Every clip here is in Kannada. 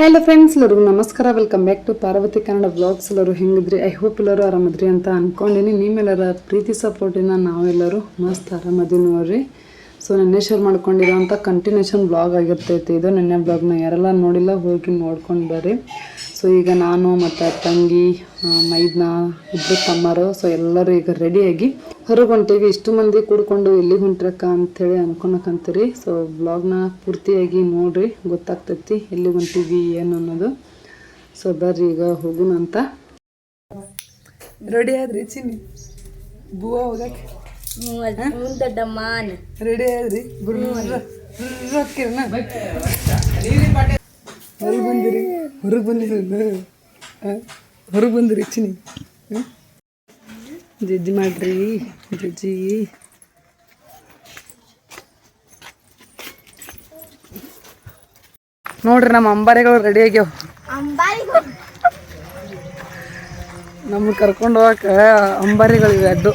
ಹಲೋ ಫ್ರೆಂಡ್ಸ್ ಎಲ್ಲರಿಗೂ ನಮಸ್ಕಾರ. Welcome back to Parvathi Kannada vlogs ಎಲ್ಲರೂ ಹೆಂಗಿದ್ರಿ? ಐ ಹೋಪ್ ಎಲ್ಲರೂ ಆರಾಮದ್ರಿ ಅಂತ ಅನ್ಕೊಂಡಿನಿ. ನಿಮ್ಮೆಲ್ಲರ ಪ್ರೀತಿ ಸಪೋರ್ಟಿನ ನಾವೆಲ್ಲರೂ ಮಸ್ತ್ ಆರಾಮದಿ ನೋಡ್ರಿ. ಸೊ ನೆನ್ನೆ ಶೇರ್ ಮಾಡ್ಕೊಂಡಿರೋಂಥ ಕಂಟಿನ್ಯೂಷನ್ ಬ್ಲಾಗ್ ಆಗಿರ್ತೈತಿ. ಇದು ನೆನ್ನೆ ಬ್ಲಾಗ್ನ ಯಾರೆಲ್ಲ ನೋಡಿಲ್ಲ, ಹೋಗಿ ನೋಡ್ಕೊಂಡು ಬರ್ರಿ. ಸೊ ಈಗ ನಾನು ಮತ್ತು ತಂಗಿ ಮೈದ್ನ ಇಬ್ಬರು ತಮ್ಮರು ಸೊ ಎಲ್ಲರೂ ಈಗ ರೆಡಿಯಾಗಿ ಹೊರಗೆ ಹೊಂಟೀವಿ ಇಷ್ಟು ಮಂದಿ ಕೂಡ್ಕೊಂಡು ಎಲ್ಲಿಗೆ ಹೊಂಟ್ರಕ್ಕ ಅಂಥೇಳಿ ಅನ್ಕೊಳಕಂತೀರಿ. ಸೊ ಬ್ಲಾಗ್ನ ಪೂರ್ತಿಯಾಗಿ ನೋಡಿರಿ, ಗೊತ್ತಾಗ್ತೈತಿ ಎಲ್ಲಿಗೆ ಹೊಂಟೀವಿ, ಏನು ಅನ್ನೋದು. ಸೊ ಬರ್ರಿ ಈಗ ಹೋಗೋಣ ಅಂತ ರೆಡಿ ಆದ್ರಿ ಚಿನ್ನಿ? ಬೂವ ಹೋಗಕ್ಕೆ ಮುಂದಡ್ಡಮ್ಮನ ರೆಡಿ ಆದ್ರಿ? ಹೊರಗೆ ಬಂದಿರಿ. ಹೊರಗೆ ಬಂದಿರಿ ಹೊರಗೆ ಬಂದಿರಿ ಚಿನಿ? ಜಜ್ಜಿ ಮಾಡ್ರಿ ಜಜ್ಜಿ ನೋಡ್ರಿ ನಮ್ಮ ಅಂಬಾರಿಗಳು ರೆಡಿ ಆಗ್ಯಾವ. ನಮ್ಗೆ ಕರ್ಕೊಂಡು ಹೋಗಕ್ಕೆ ಅಂಬಾರಿಗಳು ಇವೆ ಅಡ್ಡು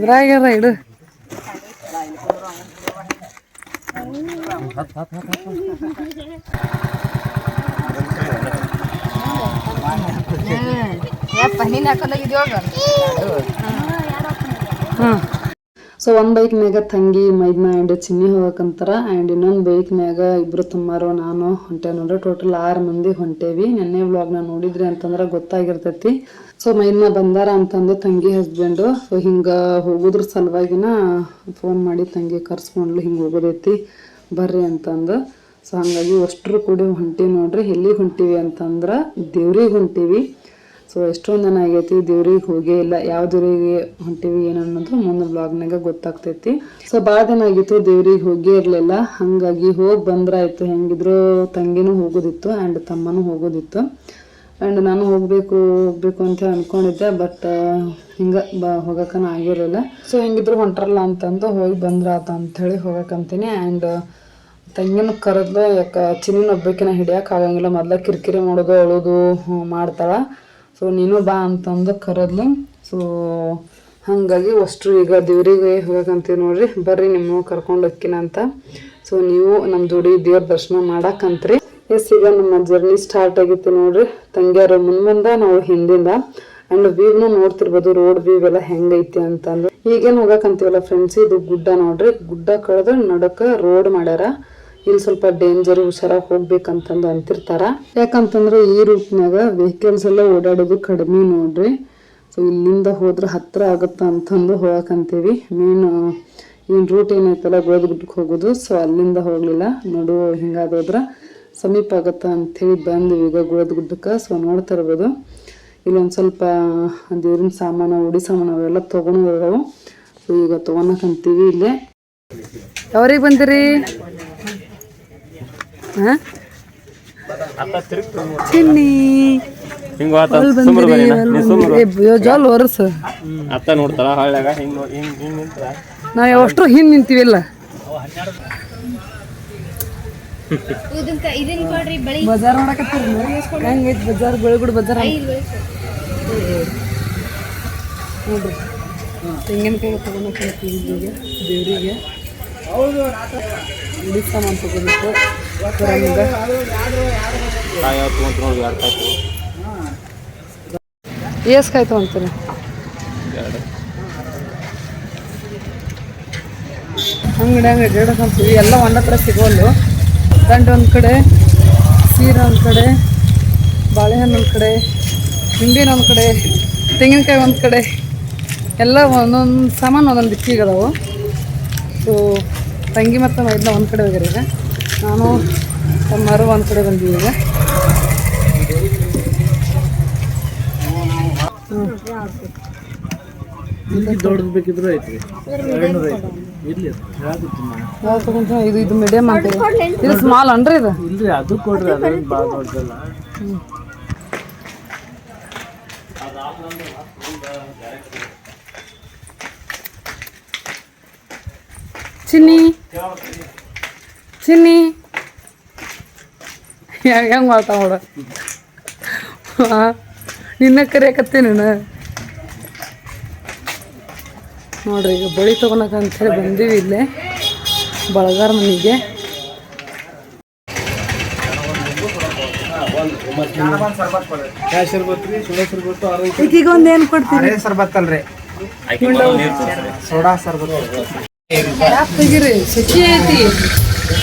ಎದ್ರಾಗ್ಯಾರ ಇಡು. ಯಪ್ಪ ನೀನ್ ಹಾಕೊಂಡೋಗಿದ್ವಿ ಹೋಗ ಹಾಂ ಸೊ ಒಂದು ಬೈಕ್ ಮ್ಯಾಗ ತಂಗಿ, ಮೈದ್ನ ಆ್ಯಂಡ್ ಚಿನ್ನಿ ಹೋಗಕ್ಕಂತಾರ ಆ್ಯಂಡ್ ಇನ್ನೊಂದು ಬೈಕ್ ಮ್ಯಾಗ ಇಬ್ಬರು ತುಂಬಾರು ನಾನು, ಹೊಂಟೆ ನೋಡ್ರಿ ಟೋಟಲ್ ಆರು ಮಂದಿ ಹೊಂಟೇವಿ. ನೆನ್ನೆ ವ್ಲಾಗ್ನ ನೋಡಿದ್ರಿ ಅಂತಂದ್ರೆ ಗೊತ್ತಾಗಿರ್ತೈತಿ. ಸೊ ಮೈದ್ನ ಬಂದಾರ ಅಂತಂದು ತಂಗಿ ಹಸ್ಬೆಂಡು ಸೊ ಹಿಂಗೆ ಹೋಗೋದ್ರ ಸಲುವಾಗಿನ ಫೋನ್ ಮಾಡಿ ತಂಗಿ ಕರ್ಸ್ಕೊಂಡ್ಲು ಹಿಂಗೆ ಹೋಗೋದೈತಿ, ಬರ್ರಿ ಅಂತಂದು. ಸೊ ಹಂಗಾಗಿ ಅಷ್ಟರು ಕೂಡ ಹೊಂಟೀವಿ ನೋಡ್ರಿ. ಎಲ್ಲಿಗೆ ಹೊಂಟೀವಿ ಅಂತಂದ್ರೆ ದೇವ್ರಿಗೆ ಹೊಂಟೀವಿ. ಸೊ ಎಷ್ಟೊಂದು ಜನ ಆಗೈತಿ ದೇವ್ರಿಗೆ ಹೋಗೇ ಇಲ್ಲ, ಯಾವ ದೇವ್ರಿಗೆ ಹೊಂಟಿವಿ, ಏನು ಅನ್ನೋದು ಮುಂದೆ ಬ್ಲಾಗ್ನಾಗ ಗೊತ್ತಾಗ್ತೈತಿ. ಸೊ ಭಾಳ ದಿನ ಆಗಿತ್ತು, ದೇವ್ರಿಗೆ ಹೋಗೇ ಇರಲಿಲ್ಲ. ಹಾಗಾಗಿ ಹೋಗಿ ಬಂದ್ರಾಯ್ತು. ಹೆಂಗಿದ್ರು ತಂಗಿನೂ ಹೋಗೋದಿತ್ತು ಆ್ಯಂಡ್ ತಮ್ಮನೂ ಹೋಗೋದಿತ್ತು. ಆ್ಯಂಡ್ ನಾನು ಹೋಗಬೇಕು ಹೋಗಬೇಕು ಅಂತ ಅನ್ಕೊಂಡಿದ್ದೆ ಬಟ್ ಹಿಂಗೆ ಬ ಹೋಗಕ್ಕನ ಆಗಿರಲಿಲ್ಲ. ಸೊ ಹೆಂಗಿದ್ರು ಹೊಂಟ್ರಲ್ಲ ಅಂತಂದು ಹೋಗಿ ಬಂದ್ರಾತ ಅಂಥೇಳಿ ಹೋಗಕ್ಕಂತೀನಿ ಆ್ಯಂಡ್ ತಂಗಿನ ಕರೆದ್ಲು, ಯಾಕೆ ಚಿನ್ನ ಒಬ್ಬಕಿನ ಹಿಡಿಯಕ್ಕೆ ಆಗಂಗಿಲ್ಲ. ಮೊದಲ ಕಿರಿಕಿರಿ ಮಾಡೋದು, ಅಳೋದು ಮಾಡ್ತಾಳ. ಸೊ ನೀನು ಬಾ ಅಂತಂದು ಕರೆದ್ಲು. ಸೊ ಹಾಗಾಗಿ ಅಷ್ಟು ಈಗ ದೇವ್ರಿಗೆ ಹೋಗಂತೀವಿ ನೋಡ್ರಿ. ಬರ್ರಿ ನಿಮ್ಮ ಕರ್ಕೊಂಡು ಅಂತ. ಸೊ ನೀವು ನಮ್ಮ ಜೋಡಿ ದೇವ್ರ ದರ್ಶನ ಮಾಡಕ್ಕಂತ್ರಿ ಎಸ್ ಈಗ ನಮ್ಮ ಜರ್ನಿ ಸ್ಟಾರ್ಟ್ ಆಗಿತ್ತು ನೋಡ್ರಿ. ತಂಗಿಯರು ಮುಂದಿಂದ ನಾವು ಹಿಂದಿಂದ. ಅಂಡ್ ವ್ಯೂವ್ನು ನೋಡ್ತಿರ್ಬೋದು ರೋಡ್ ವ್ಯೂ ಎಲ್ಲ ಹೆಂಗೈತಿ ಅಂತಂದು. ಈಗೇನು ಹೋಗಕ್ಕಂತೀವಲ್ಲ ಫ್ರೆಂಡ್ಸ್ ಇದು ಗುಡ್ಡ ನೋಡ್ರಿ. ಗುಡ್ಡ ಕಳೆದ್ರೆ ನಡಕ ರೋಡ್ ಮಾಡ್ಯಾರ. ಇಲ್ಲಿ ಸ್ವಲ್ಪ ಡೇಂಜರ್ ಹುಷಾರಾಗಿ ಹೋಗ್ಬೇಕಂತಂದು ಅಂತಿರ್ತಾರ. ಯಾಕಂತಂದ್ರೆ ಈ ರೂಟ್ನಾಗ ವೆಹಿಕಲ್ಸ್ ಎಲ್ಲ ಓಡಾಡೋದು ಕಡಿಮೆ ನೋಡ್ರಿ. ಸೊ ಇಲ್ಲಿಂದ ಹೋದ್ರೆ ಹತ್ತಿರ ಆಗುತ್ತ ಅಂತಂದು ಹೋಗಕ್ಕಂತೀವಿ ಮೇನ್ ಏನು ರೂಟ್ ಏನೈತಲ್ಲ ಗೋಧಿ ಗುಡ್ಡಕ್ಕೆ ಹೋಗೋದು. ಸೊ ಅಲ್ಲಿಂದ ಹೋಗಲಿಲ್ಲ. ನೋಡು ಹಿಂಗಾದ್ರೆ ಸಮೀಪ ಆಗತ್ತ ಅಂಥೇಳಿ ಬಂದ್ವಿ ಈಗ ಗೋಧಿ ಗುಡ್ಡಕ್ಕೆ ಸೊ ನೋಡ್ತಾ ಇರ್ಬೋದು. ಇಲ್ಲೊಂದು ಸ್ವಲ್ಪ ದೇವ್ರಿನ ಸಾಮಾನು, ಉಡಿ ಸಾಮಾನು ಅವೆಲ್ಲ ತೊಗೊಂಡು ಈಗ ತೊಗೊಳಕಂತೀವಿ ಇಲ್ಲೇ. ಯಾವ್ರಿಗೆ ಬಂದಿರಿ? ಹಾಂ? ಚಿನ್ನಿ ಜೋಲ್ ಒರ್ಸ ಅತ್ತ ನೋಡ್ತಾಳ ಹಳ್ಳ್ಯಾಗ ಹಿಂಗ್ ನೋ- ಹಿಂಗ್ ಹಿಂಗ್ ನಿಂತ್ರ. ನಾವು ಯಾವಷ್ಟು ಹಿಂಗೆ ನಿಂತೀವಿಲ್ಲ. ಬಜಾರ್ ಮಾಡಕತ್ತೀರಿ ಹೆಂಗೈತಿ ಬಜಾರ್ ಬೆಳಗುಡ ಬಜಾರ್ ನೋಡ್ರಿ. ತೆಂಗಿನಕಾಯಿ ಇಲ್ಲಿಗೆ ದೇವರಿಗೆ. ಸಾಮಾನು ತಗೋಬೇಕು ಹೊರಗಿಂದ. ಕಾಯಿ ಎರಡು ಕಾಯಿ ತಗೋ. ಏಸ್ ಕಾಯಿ ತಗೊಂತೀರಿ ಎರಡು ಅಂಗಡಿ ಅಂಗಡಿ ಇಡಕಂತೀವಿ ಎಲ್ಲ ಒಂದೇ ಕಡೆ ಸಿಗೋಲ್ಲು ದಂಡ ಒಂದು ಕಡೆ ಸೀರೆ ಒಂದು ಕಡೆ ಬಾಳೆಹಣ್ಣು ಒಂದು ಕಡೆ ಹಿಂಡಿನ ಒಂದು ಕಡೆ ತೆಂಗಿನಕಾಯಿ ಒಂದು ಕಡೆ ಎಲ್ಲ ಒಂದೊಂದು ಸಾಮಾನು ಒಂದೊಂದು ದಿಕ್ಕಿಗೆ ಅದಾವು ಸೊ ತಂಗಿ ಮತ್ತು ಮೈದ್ನ ಒಂದು ಕಡೆ ಹೋಗ್ಯಾರ ಈಗ. ನಾನು ತಮ್ಮರು ಒಂದು ಕಡೆ ಬಂದೀವಿ ಈಗ. ದೊಡ್ಡದು ಬೇಕಿದ್ರು ಐತಿ ಇರ್ಲಿ ಇದು ಇದು ಮೀಡಿಯಮ್ ಅಂತ ಇದು ಸ್ಮಾಲ್ ಅನ್ರಿ ಇದು. ಇಲ್ರಿ ಅದು ಕೊಡ್ರಿ ಅದೇನು ಭಾಳ ದೊಡ್ಡದಲ್ಲ. ಚಿನ್ನಿ ಚಿನ್ನಿ ಹೆಂಗೆ ಹೆಂಗೆ ಮಾಡ್ತಾವ ನೋಡ ನಿನ್ನ ಕರಿಯಕತ್ತೀನಿ ನಾನು ನೋಡ್ರಿ ಈಗ ಬಳಿ ಅಂತ ಅಂತೇಳಿ ಬಂದೀವಿ ಇಲ್ಲೇ ಬಳಗಾರ ಮನೆಗೆ. ಈಗೀಗ ಒಂದು ಏನು ಕೊಡ್ತೀನಿ ಸರ್ಬತ್ ಅಲ್ರಿ ಸೋಡಾ ಸರ್ಬತ್ ಕ್ಯಾಪ್ ತೆಗಿರಿ ಸೆಖಿ ಐತಿ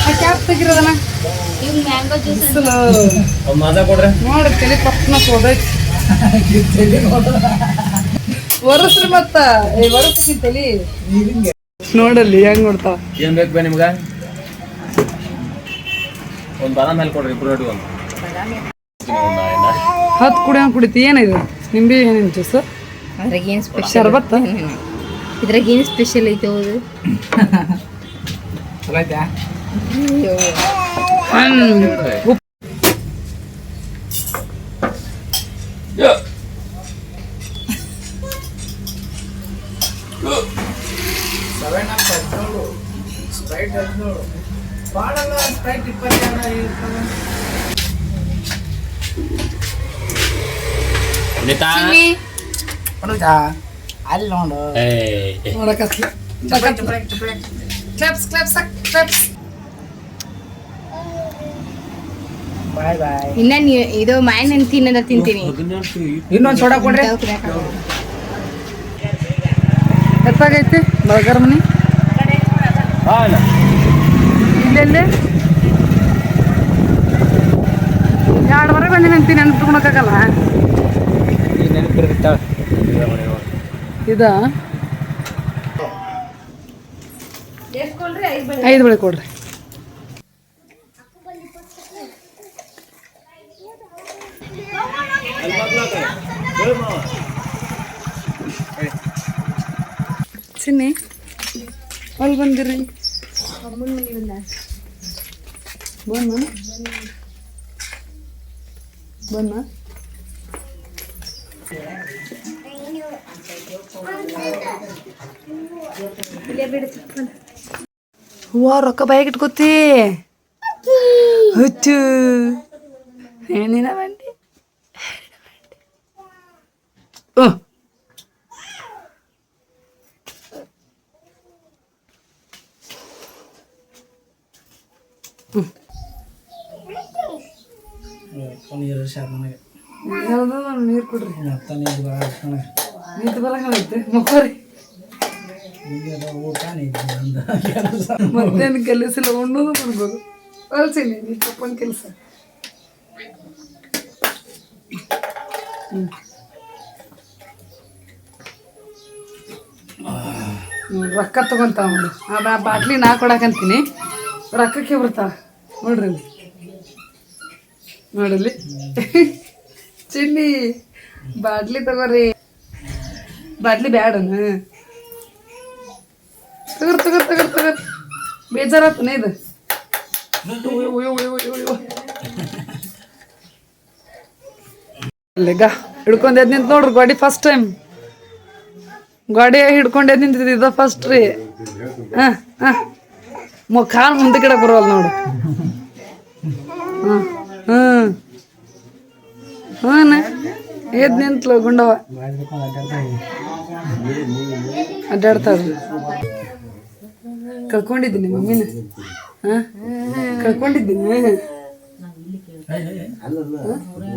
ಆ ಕ್ಯಾಪ್ ತೆಗಿರೋದನ ಇವ್ ಮ್ಯಾಂಗೋ ಜ್ಯೂಸ್ ನೋಡಿ ತಲೆ ಪಕ್ಕನ ಸೋದೈತಿ ಒರಸ್ರಿ ಮತ್ತ. ಒರಸ್ರಿ ತಲಿ. ನೋಡಲ್ಲಿ ಹೆಂಗ್ ನೋಡ್ತಾವ? ಏನ್ ಬೇಕು ಬೇ ನಿಮ್ಗ? ಒಂದ್ ಬಾದಾಮ್ ಮೇಲೆ ಕೊಡ್ರಿ ಇಬ್ರು ಒಂದು. ಹತ್ತು ಕುಡಿಯಂಗ್ ಕುಡಿತಿ. ಏನಿದೆ ನಿಂಬೆ ಏನೇನು ಜ್ಯೂಸ್? ಅದ್ರಾಗ ಏನ್ ಸ್ಪೆಷಲ್ ಶರ್ಬತ್ತ? ಇದ್ರಾಗ ಏನ್ ಸ್ಪೆಷಲ್ ಐತೆ ಹೌದು ಚಲೋ ಐತ್ಯಾ ಉಪ್ಪು ಅನಿತಾ ಅನುಜಾ ಅಲ್ಲಿ ನೋಡು. ಕ್ಲಾಪ್ಸ್ ಕ್ಲಬ್ಸ್ ಬಾಯ್ ಬಾಯ್ ಇನ್ನ ಇದು ಮಾಯನ್ ನಾನು ತಿನ್ನದ ತಿಂತೀನಿ. ಇನ್ನೊಂದು ಸೋಡಾ ಕೊಡ್ರಿ. ಎತ್ತಾಗೈತಿ? ಬಳಗಾರ ಮನೆ ಎರಡು ಎರಡುವರೆ ಬಂದಿನಂತೀನಿ ನೆನ್ಪಿಟ್ಕೊಳಕ್ಕಾಗಲ್ಲ ಇದ? ಐದು ಬಳೆ ಕೊಡ್ರಿ. ಚಿನ್ನಿ ಅಲ್ಲಿ ಬಂದಿರಿ? ಬನ್ನ. ಬನ್ನ. ಹೂವ ರೊಕ್ಕ ಬಾಯಿಗೆ ಇಟ್ಕೋತಿ ಹುಚ್ಚು ಏನಿನ ಬಂಡಿ ಹ್ಞೂ ನೀರು ಶಾಪ್ ನನಗೆ ಯಾವ್ದು ನೀರು ಕೊಡ್ರಿ ಮತ್ತ ನೀರು ಬರ ನನಗೆ ನಿಂತು ಬರಂಗೈತೆ ಮಕ್ಕೋರಿ ಊಟ ನೀರು ಅಂದ ಕೆಲಸ ಮತ್ತೇನು ಕೆಲಸ ಇಲ್ಲ ಉಣ್ಣೋದು ಮಾಡ್ಬೋದು ನಿಮ್ಮ ಪಪ್ಪನ ಕೆಲಸ ರೊಕ್ಕ ತಗೊಂತಾವ ನೋಡು ಆ ಬಾಟ್ಲಿ ನಾ ಕೊಡಕಂತೀನಿ ರೊಕ್ಕಕ್ಕೆ ಬರ್ತಾವ ನೋಡ್ರಿ ನೋಡಲಿ ಚಿನ್ನಿ, ಬಾಟ್ಲಿ ತಗೋರಿ. ಬಾಟ್ಲಿ ಬ್ಯಾಡನ? ತಗರ್ ತಗರ್ ತಗರ್ ತಗರ್. ಬೇಜಾರಾತನ ಇದು. ಲೆಗ, ಹಿಡ್ಕೊಂಡ್ ಎದ್ ನಿಂತ ನೋಡ್ರಿ ಗಾಡಿ ಫಸ್ಟ್ ಟೈಮ್ ಗಾಡಿ ಹಿಡ್ಕೊಂಡ್ ಎದ್ ನಿಂತಿದ್ದು ಇದ ಫಸ್ಟ್ ರೀ. ಹಾಂ, ಹಾ. ಮುಂದೆ ಕಡೆ ಬರೋಲ್ಲ ನೋಡು. ಹ್ಮ್ ಹ್ಮ್ ಹ್ಞೂ ಎದ್ ನಿಂತ್ಲು ಗುಂಡವ. ಅಡ್ಡಾಡ್ತಾವ್ರಿ. ಕಳ್ಕೊಂಡಿದ್ದೀನಿ ಮಮ್ಮಿನ? ಹಾಂ? ಕಳ್ಕೊಂಡಿದ್ದೀನಿ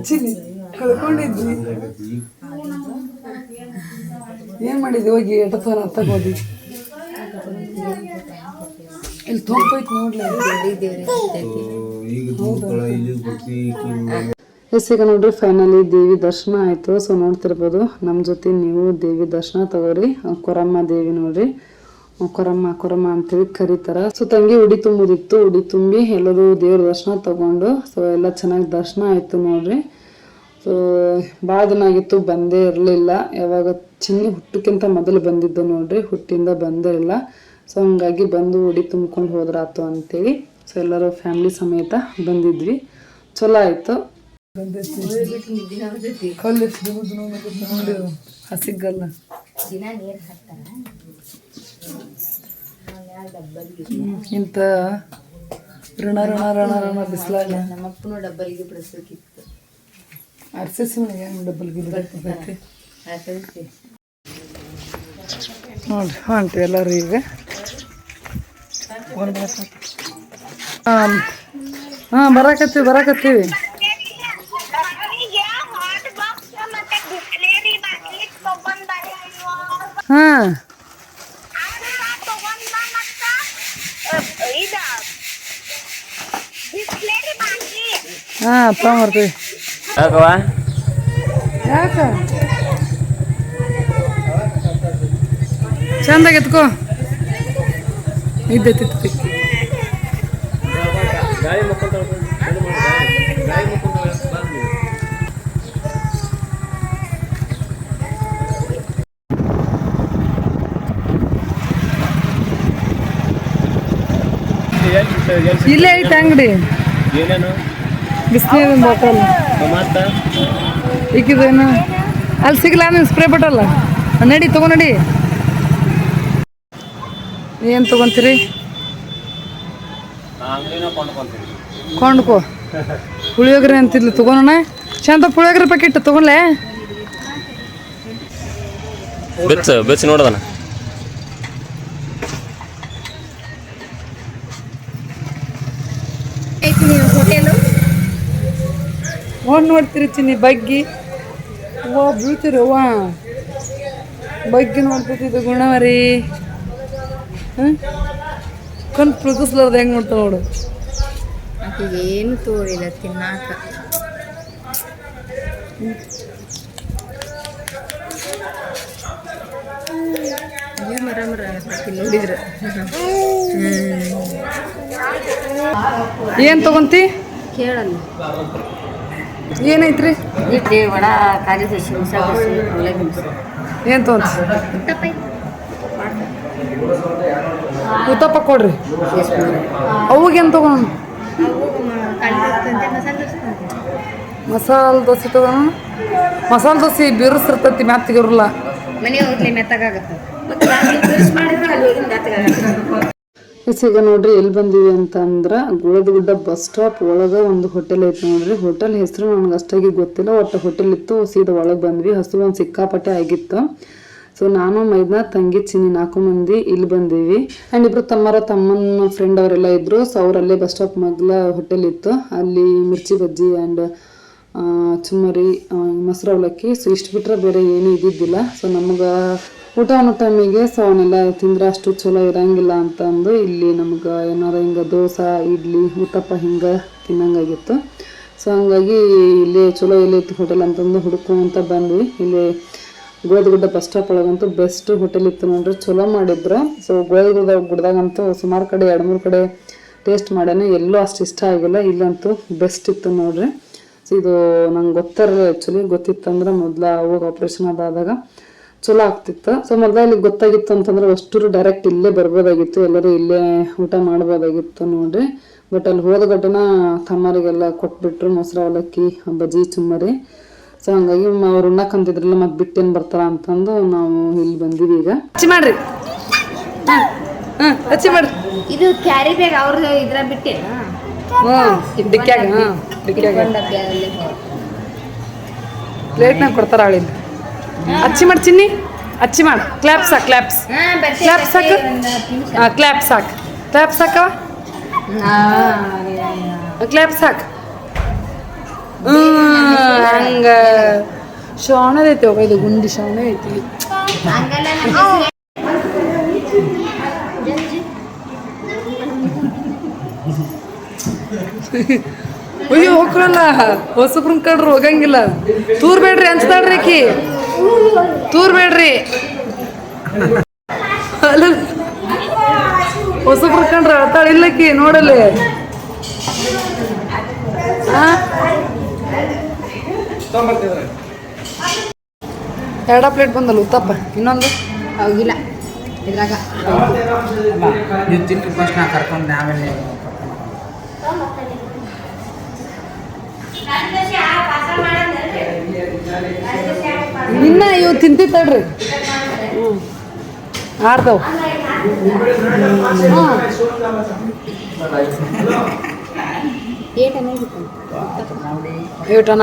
ಚಿನ್ನಿ ಕಳ್ಕೊಂಡಿದ್ವಿ ಏನ್ ಮಾಡಿದ್ವಿ ಹೋಗಿ ಅಂತ ಹೋದ್ವಿ. ಇಲ್ಲಿ ತೊಂಪೈತ್ ನೋಡ್ಲಿ? ಎಸ್, ಈಗ ನೋಡ್ರಿ ಫೈನಲಿ ದೇವಿ ದರ್ಶನ ಆಯ್ತು. ಸೊ ನೋಡ್ತಿರ್ಬೋದು ನಮ್ಮ ಜೊತೆ ನೀವು ದೇವಿ ದರ್ಶನ ತಗೋರಿ. ಕೊರಮ್ಮ ದೇವಿ ನೋಡ್ರಿ. ಕೊರಮ್ಮ ಕೊರಮ್ಮ ಅಂತೇಳಿ ಕರೀತಾರ. ಸೊ ತಂಗಿ ಉಡಿ ತುಂಬುದಿತ್ತು. ಉಡಿ ತುಂಬಿ ಎಲ್ಲರೂ ದೇವ್ರ ದರ್ಶನ ತಗೊಂಡು ಸೊ ಎಲ್ಲ ಚೆನ್ನಾಗಿ ದರ್ಶನ ಆಯ್ತು ನೋಡ್ರಿ. ಸೊ ಭಾಳ ದಿನ ಆಗಿತ್ತು ಬಂದೇ ಇರಲಿಲ್ಲ. ಯಾವಾಗ ಚಿನ್ನಿ ಹುಟ್ಟಕ್ಕಿಂತ ಮೊದಲು ಬಂದಿದ್ದು ನೋಡ್ರಿ ಹುಟ್ಟಿಂದ ಬಂದೇ ಇಲ್ಲ. ಸೊ ಹಂಗಾಗಿ ಬಂದು ಉಡಿ ತುಂಬ್ಕೊಂಡು ಹೋದ್ರಾತು ಅಂತೇಳಿ ಸೊ ಎಲ್ಲರೂ ಫ್ಯಾಮಿಲಿ ಸಮೇತ ಬಂದಿದ್ವಿ. ಚಲೋ ಆಯ್ತು. ಹಸಿಗಲ್ಲ. ದಿನ ನೀರ್ ಹಾಕ್ತಾರ. ಇಂಥ ಋಣ ಋಣ ಋಣ ಋಣ ಬಿಸಿಲಾಗ ನಮ್ಮಪ್ಪನು ಡಬ್ಬಲ್ ಇದು ಬಿಡಿಸ್ಬೇಕಿತ್ತು. ಆರ್ ಸಿ ಸಿ ಮನೆಗೆ ಹೆಂಗೆ ಡಬ್ಬಲ್ ಗಿಲ್ ಬರ್ತೈತಿ ನೋಡ್ರಿ ಹೊಂಟ್ರಿ ಎಲ್ಲರೂ ಈಗ ಹಾಂ ಹಾಂ ಬರಾಕತ್ತೀವಿ ಬರಾಕತ್ತೀವಿ. ಹಾಂ. ಹಾಂ ಯಾಕ? ಚಂದಾಗಿ ಎತ್ಕೋ. ಮುಕ್ಕೊಂತ ಇಲ್ಲೇ ಐತೆ ಅಂಗಡಿ. ಏನೇನು? ಬಿಸಿನೀರಿನ ಬಾಟಲ್ ಈಗಿದೇನು? ಅಲ್ಲಿ ಸಿಗಲ್ಲ ನೀನು ಸ್ಪ್ರೇ ಬಾಟಲ್ ನಡಿ, ತಗೋ ನಡಿ. ಏನು ತಗೊಂತೀರಿ? ಕೊಂಡ್ಕೋ. ಪುಳಿಯೋಗರೆ ಅಂತಿದ್ಲು ತಗೋಣ ಶಾಂತ ಪುಳಿಯೋಗರೆ ಪ್ಯಾಕೆಟ್ ತಗೊಳ್ಳೆ ಬೆಚ್ಚ ಬೆಚ್ಚ ನೋಡದನ ನೋಡಿ ನೋಡ್ತೀರಿ ಚಿನ್ನಿ ಬಗ್ಗಿ. ಓ ಬೀಳ್ತೀರಿ ಅವ್ವ ಬಗ್ಗಿ ನೋಡ್ತಿದ್ದು ಗುಣವರಿ. ಹ್ಞೂ ಕಣ್ ಪ್ರತಿಸ್ಲಾರ್ದು ಹೆಂಗೆ ನೋಡ್ತಾ ನೋಡು. ಅದು ಏನು ತೋರಿಲ್ಲ ತಿನ್ನಾಕ. ಏನ್ ಮರ ಮರ ಅನ್ಸ್ತೈತಿ ನೋಡಿದ್ರೆ. ಏನು ತಗೊಂತಿ? ಕೇಳಲ್ಲ. ಏನೈತ್ರಿ? ಇಡ್ಲಿ ವಡ ಖಾಲಿ ದೋಸೆ ಮಸಾಲೆ ದೋಸೆ ಅವಲಕ್ಕಿ ದೋಸೆ ಏನು ತಗೊಂತಿ ಉತ್ತಪ್ಪ ಕೊಡ್ರಿ. ಅವಾಗೇನು ಮಸಾಲ ದೋಸೆ ತಗೊಂಡು ಮಸಾಲೆ ದೋಸೆ ತಗೋಣ ಮಸಾಲೆ ದೋಸೆ ಬಿರುಸಿರ್ತೈತಿ ಮ್ಯಾತಿಗಿರಲ್ಲ ಮನೆ ಹೋಗ್ಲಿ ಮೆತ್ತಗಾಗತ್ತೆ. ಈಗ ನೋಡ್ರಿ ಎಲ್ಲಿ ಬಂದಿವಿ ಅಂತ ಅಂದ್ರ ಗುಳದಗುಡ್ಡ ಬಸ್ ಸ್ಟಾಪ್ ಒಳಗೆ ಒಂದು ಹೋಟೆಲ್ ಐತಿ ನೋಡ್ರಿ. ಹೋಟೆಲ್ ಹೆಸರು ನನಗೆ ಅಷ್ಟಾಗಿ ಗೊತ್ತಿಲ್ಲ, ಒಟ್ಟು ಹೋಟೆಲ್ ಇತ್ತು, ಸೀದಾ ಒಳಗೆ ಬಂದ್ವಿ. ಹಸು ಒಂದು ಸಿಕ್ಕಾಪಟ್ಟೆ ಆಗಿತ್ತು. ಸೊ ನಾನು, ಮೈದ್ನ, ತಂಗಿ, ಚಿನ್ನಿ ನಾಲ್ಕು ಮಂದಿ ಇಲ್ಲಿ ಬಂದೀವಿ. ಆ್ಯಂಡ್ ಇಬ್ಬರು ತಮ್ಮರ ತಮ್ಮನ ಫ್ರೆಂಡ್ ಅವರೆಲ್ಲ ಇದ್ರು. ಸೊ ಅವರಲ್ಲೇ ಬಸ್ ಸ್ಟಾಪ್ ಮಗ್ಲ ಹೋಟೆಲ್ ಇತ್ತು. ಅಲ್ಲಿ ಮಿರ್ಚಿ ಬಜ್ಜಿ ಆ್ಯಂಡ್ ಚುಮ್ಮರಿ ಮೊಸರು ಅವಲಕ್ಕಿ ಸೊ ಇಷ್ಟು ಬಿಟ್ರೆ ಬೇರೆ ಏನೂ ಇದ್ದಿದ್ದಿಲ್ಲ. ಸೊ ನಮಗೆ ಊಟ ಅನ್ನೋ ಟೈಮಿಗೆ ಸೊ ಅವನ್ನೆಲ್ಲ ತಿಂದ್ರೆ ಅಷ್ಟು ಚಲೋ ಇರಂಗಿಲ್ಲ ಅಂತ ಅಂದು ಇಲ್ಲಿ ನಮ್ಗೆ ಏನಾರ ಹಿಂಗೆ ದೋಸೆ, ಇಡ್ಲಿ, ಊಟಪ್ಪ ಹಿಂಗೆ ತಿನ್ನಂಗಾಗಿತ್ತು. ಸೊ ಹಂಗಾಗಿ ಇಲ್ಲಿ ಚಲೋ ಇಲ್ಲಿ ಹೋಟೆಲ್ ಅಂತಂದು ಹುಡುಕೊಂತ ಬಂದ್ವಿ. ಇಲ್ಲಿ ಗೋಧಗುಡ್ಡ ಬಸ್ ಸ್ಟಾಪ್ ಒಳಗಂತೂ ಬೆಸ್ಟ್ ಹೋಟೆಲ್ ಇತ್ತು ನೋಡ್ರಿ. ಚಲೋ ಮಾಡಿದ್ರು. ಸೊ ಗೋಧಗುಡ್ಡ ಗುಡ್ದಾಗಂತೂ ಸುಮಾರು ಕಡೆ, ಎರಡು ಮೂರು ಕಡೆ ಟೇಸ್ಟ್ ಮಾಡ್ಯಾನೆ. ಎಲ್ಲೂ ಅಷ್ಟು ಇಷ್ಟ ಆಗಿಲ್ಲ. ಇಲ್ಲಂತೂ ಬೆಸ್ಟ್ ಇತ್ತು ನೋಡ್ರಿ. ಸೊ ಇದು ನಂಗೆ ಗೊತ್ತಿರಲಿಲ್ಲ ಆ್ಯಕ್ಚುಲಿ ಗೊತ್ತಿತ್ತಂದ್ರೆ ಮೊದಲ ಅವಾಗ ಆಪ್ರೇಷನ್ ಅದಾದಾಗ ಚಲೋ ಆಗ್ತಿತ್ತು. ಸೊ ಮೊದಲ ಇಲ್ಲಿ ಗೊತ್ತಾಗಿತ್ತು ಅಂತಂದ್ರೆ ಅಷ್ಟರು ಡೈರೆಕ್ಟ್ ಇಲ್ಲೇ ಬರ್ಬೋದಾಗಿತ್ತು, ಎಲ್ಲರೂ ಇಲ್ಲೇ ಊಟ ಮಾಡ್ಬೋದಾಗಿತ್ತು ನೋಡ್ರಿ. ಬಟ್ ಅಲ್ಲಿ ಹೋದ ಗಡ್ಡನ ತಮ್ಮರಿಗೆಲ್ಲ ಕೊಟ್ಬಿಟ್ರು ಮೊಸರು ಅವಲಕ್ಕಿ ಬಜ್ಜಿ ಚುಮ್ಮರಿ. ಸೊ ಹಂಗಾಗಿ ಅವ್ರು ಉಣ್ಣಕ್ಕೆ ಅಂತಿದ್ರಲ್ಲ ಮತ್ತೆ ಬಿಟ್ಟೇನು ಬರ್ತಾರ ಅಂತಂದು ನಾವು ಇಲ್ಲಿ ಬಂದೀವಿ ಈಗ. ಹಚ್ಚಿ ಮಾಡ್ರಿ. ಹಾಂ ಹಚ್ಚಿ ಮಾಡ್ರಿ. ಇದು ಕ್ಯಾರಿ ಬ್ಯಾಗ್ ಅವ್ರದ್ದು ಇದ್ರ ಬಿಟ್ಟೇನಾ? ಡಿಕ್ಕ್ಯಾಗ ಹಾಂ ಡಿಕ್ಕ್ಯಾಗ ಡಬ್ಬಿಯಲ್ಲಿ ಪ್ಲೇಟ್ನಾಗ ಕೊಡ್ತಾರ ಅವಳಿಂದ ಅಚ್ಚಿ ಮಾಡಿ ಚಿನ್ನಿ ಅಚ್ಚಿ ಮಾಡು. ಕ್ಲಾಪ್ ಸಾಕು ಕ್ಲಾಪ್ಸ್ ಹಾ ಬರ್ತೀವಿ ಕ್ಲಾಪ್ ಸಾಕು? ಒಂದು ಹತ್ತು ನಿಮಿಷ. ಹಾಂ ಕ್ಲಾಪ್ ಸಾಕು. ಕ್ಲಾಪ್ ಸಾಕವ ಕ್ಲಾಪ್ ಸಾಕು. ಹಂಗ. ಶಾಣದ ಐತಿ ಹೋಗ ಇದು ಗುಂಡಿ ಶಾಣ ಐತಿ. ಹಂಗಲ್ಲ ನಮ್ಮ ಅಯ್ಯೋ ಹೋಗ್ರಲ್ಲ. ಹೊಸಬ್ರನ್ ಕಡ್ರು ಹೋಗಂಗಿಲ್ಲ. ತೂರ್ ಬೇಡ್ರಿ ಅನ್ಸ್ತಾಳ್ರಿ ಆಕಿ. ತೂರ್ ಬೇಡ್ರಿ ಅಲ್ಲ ಹೊಸಬ್ರ ಕಂಡ್ರ ಅಳ್ತಾಳ ಇಲ್ಲಕಿ ನೋಡಲ್ಲಿ ಆ? ಎರಡ ಪ್ಲೇಟ್ ಬಂದಲ್ಲ ಉತ್ತಪ್ಪ. ಇನ್ನೊಂದು? ಹೋಗಿಲ್ಲ ಇದ್ರಾಗ. ನೀವು ತಿಂದು ಫಸ್ಟ್ ನಾ ಕರ್ಕೊಂಡು ಆಮೇಲೆ ಇನ್ನ ಇವ್ ತಿಂತಿತ್ತಡ್ರಿ ಏಟನೇ ಆಗಿತ್ತು ಏಟನ.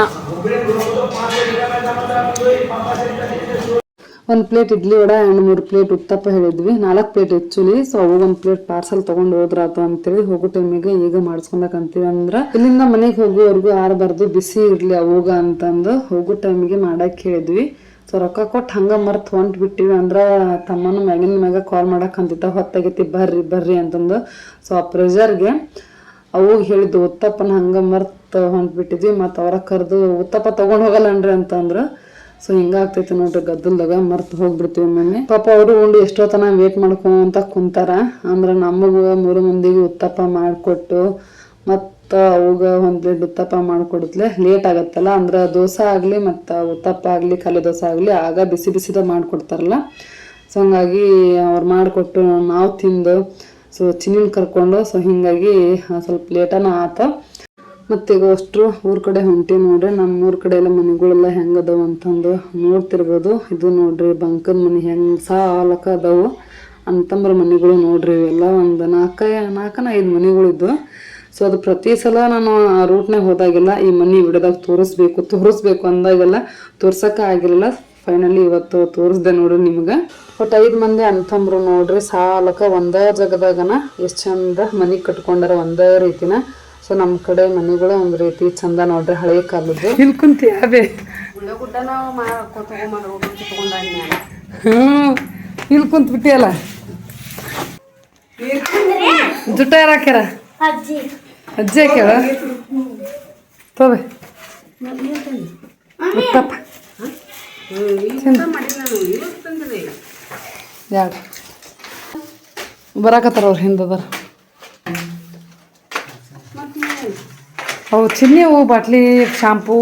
ಒಂದು ಪ್ಲೇಟ್ ಇಡ್ಲಿ ವಡ ಆ್ಯಂಡ್ ಮೂರು ಪ್ಲೇಟ್ ಉತ್ತಪ್ಪ ಹೇಳಿದ್ವಿ. ನಾಲ್ಕು ಪ್ಲೇಟ್ ಆ್ಯಕ್ಚುಲಿ ಸೊ ಅವು ಒಂದು ಪ್ಲೇಟ್ ಪಾರ್ಸಲ್ ತೊಗೊಂಡು ಹೋದ್ರಾತು ಅಂತೇಳಿ ಹೋಗೋ ಟೈಮಿಗೆ ಈಗ ಮಾಡಿಸ್ಕೊಬೇಕಂತೀವಿ ಅಂದ್ರೆ, ಇಲ್ಲಿಂದ ಮನೆಗೆ ಹೋಗುವವರೆಗೂ ಆರಬಾರ್ದು ಬಿಸಿ ಇರಲಿ ಅವಾಗ ಅಂತಂದು ಹೋಗೋ ಟೈಮಿಗೆ ಮಾಡಕ್ಕೆ ಹೇಳಿದ್ವಿ. ಸೊ ರೊಕ್ಕ ಕೊಟ್ಟು ಹಂಗೆ ಮರ್ತು ಹೊಂಟು ಬಿಟ್ಟಿವಿ ಅಂದ್ರೆ ತಮ್ಮನ ಮ್ಯಾಗಿನ ಮ್ಯಾಗ ಕಾಲ್ ಮಾಡಕ್ಕೆ ಅಂತಿದ್ದ, ಹೊತ್ತಾಗೈತಿ, ಬರ್ರಿ ಬರ್ರಿ ಅಂತಂದು. ಸೊ ಆ ಪ್ರೆಷರ್ಗೆ ಅವು ಹೇಳಿದ್ದು, ಉತ್ತಪ್ಪನ ಹಂಗೆ ಮರ್ತು ಹೊಂಟ್ಬಿಟ್ಟಿದ್ವಿ ಮತ್ತು ಅವರ ಕರೆದು ಉತ್ತಪ್ಪ ತೊಗೊಂಡು ಹೋಗಲ್ಲನ್ರಿ ಅಂತಂದ್ರು. ಸೊ ಹಿಂಗಾಗ್ತೈತಿ ನೋಡ್ರಿ, ಗದ್ದಲ್ದಾಗ ಮರ್ತು ಹೋಗ್ಬಿಡ್ತೀವಿ ಮೊನ್ನೆ ಪಾಪ ಅವರು ಉಂಡು ಎಷ್ಟೋ ತನ ವೇಟ್ ಮಾಡ್ಕೊಂತ ಕುಂತಾರ. ಅಂದ್ರೆ ನಮಗೂ ಮೂರು ಮಂದಿಗೆ ಉತ್ತಪ್ಪ ಮಾಡಿಕೊಟ್ಟು, ಮತ್ತು ಅವಾಗ ಒಂದು ಪ್ಲೇಟ್ ಉತ್ತಪ್ಪ ಮಾಡಿಕೊಡಿದ್ಲೆ ಲೇಟ್ ಆಗತ್ತಲ್ಲ, ಅಂದ್ರೆ ದೋಸೆ ಆಗಲಿ ಮತ್ತು ಉತ್ತಪ್ಪ ಆಗಲಿ ಕಲೆ ದೋಸೆ ಆಗಲಿ, ಆಗ ಬಿಸಿ ಬಿಸಿದ ಮಾಡಿಕೊಡ್ತಾರಲ್ಲ. ಸೊ ಹಂಗಾಗಿ ಅವ್ರು ಮಾಡಿಕೊಟ್ಟು ನಾವು ತಿಂದು ಸೊ ಚಿನ್ನಿನ ಕರ್ಕೊಂಡು ಸೊ ಹಿಂಗಾಗಿ ಸ್ವಲ್ಪ ಲೇಟನ ಆತ. ಮತ್ತೆ ಈಗ ಅಷ್ಟು ಊರ್ ಕಡೆ ಹೊಂಟಿ ನೋಡ್ರಿ ನಮ್ಮ ಊರ ಕಡೆ ಎಲ್ಲ ಮನೆಗಳೆಲ್ಲ ಹೆಂಗದವು ಅಂತಂದು ನೋಡ್ತಿರ್ಬೋದು. ಇದು ನೋಡ್ರಿ ಬಂಕದ ಮನೆ ಹೆಂಗೆ ಸಾಲಕ ಅದಾವು ಅಂತಂಬ್ರ ಮನೆಗಳು ನೋಡ್ರಿ ಇವೆಲ್ಲ ಒಂದು ನಾಲ್ಕ ನಾಲ್ಕನ ಐದು ಮನೆಗಳು ಇದ್ವು ಸೊ ಅದು ಪ್ರತಿ ಸಲ ನಾನು ಆ ರೂಟ್ನಾಗ ಹೋದಾಗೆಲ್ಲ ಈ ಮನೆ ವಿಡಿಯೋದಾಗ ತೋರಿಸ್ಬೇಕು ತೋರಿಸ್ಬೇಕು ಅಂದಾಗೆಲ್ಲ ತೋರ್ಸಕ್ಕೆ ಆಗಿರಲಿಲ್ಲ ಫೈನಲಿ ಇವತ್ತು ತೋರಿಸ್ದೆ ನೋಡ್ರಿ ನಿಮ್ಗೆ. ಒಟ್ಟು ಐದು ಮಂದಿ ಅಂತಂಬ್ರು ನೋಡ್ರಿ ಸಾಲಕ ಒಂದೇ ಜಾಗದಾಗನ ಎಷ್ಟು ಚಂದ ಮನೆ ಕಟ್ಕೊಂಡಾರ ಒಂದೇ ರೀತಿನ. ಸೊ ನಮ್ಮ ಕಡೆ ಮನೆಗಳು ಒಂದು ರೀತಿ ಚಂದ ನೋಡ್ರಿ ಹಳೆ ಕಾಲದ್ದು. ಇಲ್ಲಿ ಕುಂತಿ ಅದೇ ಹ್ಞೂ ಇಲ್ಲಿ ಕುಂತ ಬಿಟ್ಟಿಯಲ್ಲ? ಜುಟ್ಟ ಯಾರು ಹಾಕ್ಯಾರ? ಅಜ್ಜಿ ಹಾಕ್ಯಾರ ತೋಬೆ ಉತ್ತಪ್ಪ. ಯಾರು? ಬರಾಕತ್ತಾರ ಅವ್ರು ಹಿಂದದಾರ ಅವು ಚಿನ್ನಿ ಹೂ ಬಾಟ್ಲಿ ಶಾಂಪೂ.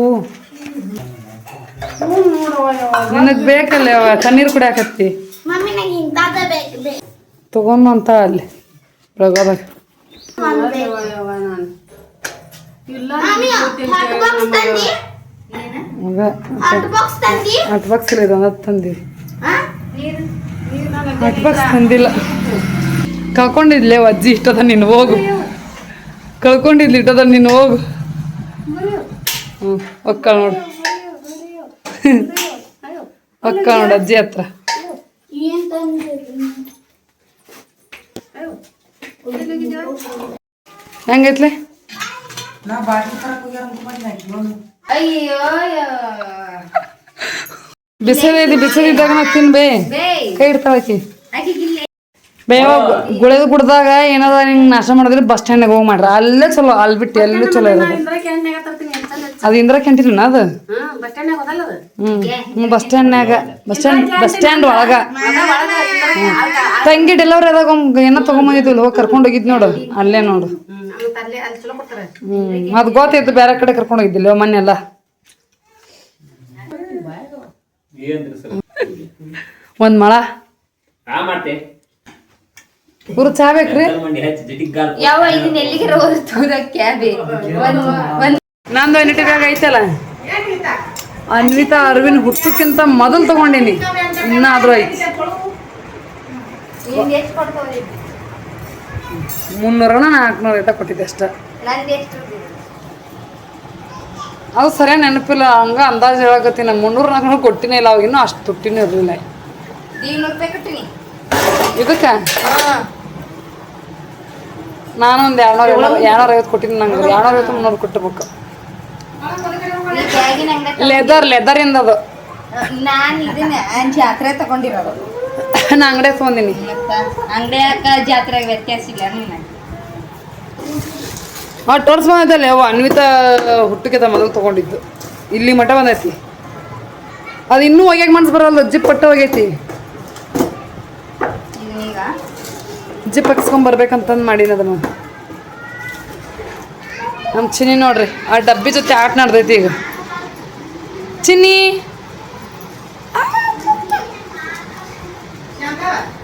ನನಗೆ ಬೇಕಲ್ಲ ಅವ ತಣ್ಣೀರು ಕುಡಿಯಾಕತ್ತಿ ತಗೊಂಬಂತ ನಂಗೆ ಇಂಥದ್ದೇ ಬೇಕು ಬೇಕು. ತಗೊಂಡು ಅಂತ ಅಲ್ಲಿ. ಬೆಳಗೋದಾಗ ಬಾಕ್ಸ್ ತಂದಿ? ಹಂಗ ಹಾಟ್ ಬಾಕ್ಸ್ ತಂದಿ? ಹತ್ತು ಬಾಕ್ಸ್ ಇಲ್ಲ ತಂದಿವಿ ಬಾಕ್ಸ್ ತಂದಿಲ್ಲ. ಕಳ್ಕೊಂಡಿದ್ಲೆ ಅಜ್ಜಿ ಇಷ್ಟದ ನೀನು ಹೋಗು. ಕಳ್ಕೊಂಡಿದ್ಲಿ ಇಟ್ಟದ ನೀನು ಹೋಗು. ಹ್ಞೂ ಒಕ್ಕ ನೋಡು. ಒಕ್ಕ ನೋಡು ಅಜ್ಜಿ ಹತ್ರ. ಹೆಂಗೈತ್ಲೆ? ನಾ ಬಾಟ್ಲಿ ತರಕ್ ಹೋಗ್ಯಾರ ಅಂತ ಬಂದು. ಅಯ್ಯೋ ಬಿಸಿಲಿದ್ದು ಬಿಸಿಲಿದ್ದಾಗ ನಾ ತಿನ್ಬೇ ಕೈ ಇಡ್ತಾಳಕಿ ಬೇವ ಗುಳೆದ ಗುಡ್ದಾಗ ಏನದ ನಿಂಗ್ ನಾಶ ಮಾಡಿದ್ರೆ ಬಸ್ ಸ್ಟ್ಯಾಂಡ್ಗೆ ಹೋಗಿ ಮಾಡ್ರ. ಅಲ್ಲೇ ಚಲೋ ಅಲ್ಲಿ ಬಿಟ್ಟು ಎಲ್ಲೂ ಚಲೋ ಇರೋದು. ಅದು ಇಂದ್ರ ಕ್ಯಾಂಟೀನ್ ಅದು? ಹ್ಮ್ ಬಸ್ ಸ್ಟ್ಯಾಂಡ್ನಾಗ ಬಸ್ ಸ್ಟ್ಯಾಂಡ್ ಬಸ್ ಸ್ಟ್ಯಾಂಡ್ ಒಳಗ. ತಂಗಿ ಡೆಲಿವರಿ ಆದಾಗ ಏನೋ ತಗೊಂಬಂದಿದ್ವಿ ಹೋಗಿ ಕರ್ಕೊಂಡು ಹೋಗಿದ್ ನೋಡು ಅಲ್ಲೇ ನೋಡು. ಅದ್ ಗೊತ್ತಿತ್ತು ಬೇರೆ ಕಡೆ ಕರ್ಕೊಂಡು ಹೋಗಿದ್ದಿಲ್ಲ ಮೊನ್ನೆ ಎಲ್ಲ. ಏನ್ರಿ ಸರ್ ಒಂದ್ ಮಳ ಗುರು ಚಾ ಬೇಕ್ರಿ? ನಂದು ಐನಟಿ ಬ್ಯಾಗ್ ಐತಲ್ಲ? ಅನ್ವಿತಾ ಅರವಿಂದ್ ಹುಟ್ಟಕ್ಕಿಂತ ಮೊದಲು ತಗೊಂಡೀನಿ. ಇನ್ನಾದ್ರೂ ಐತಿ. ಮುನ್ನೂರನ ನಾಲ್ಕುನೂರ ಐತ ಕೊಟ್ಟಿದ್ದೆ ಅಷ್ಟ. ಅವು ಸರಿಯಾಗಿ ನೆನಪಿಲ್ಲ ಹಂಗ ಅಂದಾಜು ಹೇಳಕತ್ತೀನಿ ಮುನ್ನೂರು ನಾಲ್ಕುನೂರು ಕೊಟ್ಟಿನೇ ಇಲ್ಲ ಅವಾಗಿನ್ನೂ ಅಷ್ಟು ತುಟ್ಟಿನೂ ಇರಲಿಲ್ಲ. ಇದಕ್ಕೆ? ನಾನು ಒಂದು ಎರಡ್ನೂರ ಎರಡ್ನೂರ ಐವತ್ತು ಕೊಟ್ಟಿನಿ ನಂಗೆ ಎರಡ್ನೂರ ಐವತ್ತು ಮುನ್ನೂರು ಕೊಟ್ಟಬೇಕು. ಲೆದರ್ ಲೆದರ್ ಇಂದ ಅದು ನಾನು ಇದನ್ನ ಜಾತ್ರೆ ತಗೊಂಡಿರೋದು. ನಾ ಅಂಗಡಿ ಮತ್ತ ಅಂಗಡಿಯಾಗ ಜಾತ್ರೆಗೆ ವ್ಯತ್ಯಾಸ ಇಲ್ಲ ಆ ಟೋರ್ಸ್ ಬಂದೈತಲ್ಲ ಅವ ಅನ್ವಿತ ಹುಟ್ಟಕ್ಕಿಂತ ಮೊದಲು ತೊಗೊಂಡಿದ್ದು. ಇಲ್ಲಿ ಮಠ ಬಂದೈತಿ. ಅದು ಇನ್ನೂ ಒಗ್ಯಾಗ ಮನ್ಸು ಬರಲ್ಲ ಜಿಪ್ ಪಟ್ಟ ಹೋಗೈತಿ. ಜಿಪ್ ಜಿಪ್ ಹಾಕ್ಸ್ಕೊಂಬರ್ಬೇಕಂತಂದು ಮಾಡೀನಿ ಅದನ್ನು. ನಮ್ಮ ಚಿನ್ನಿ ನೋಡ್ರಿ ಆ ಡಬ್ಬಿ ಜೊತೆ ಆಟ ನಡ್ದೈತಿ ಈಗ. ಚಿನ್ನಿ! হ্যাঁ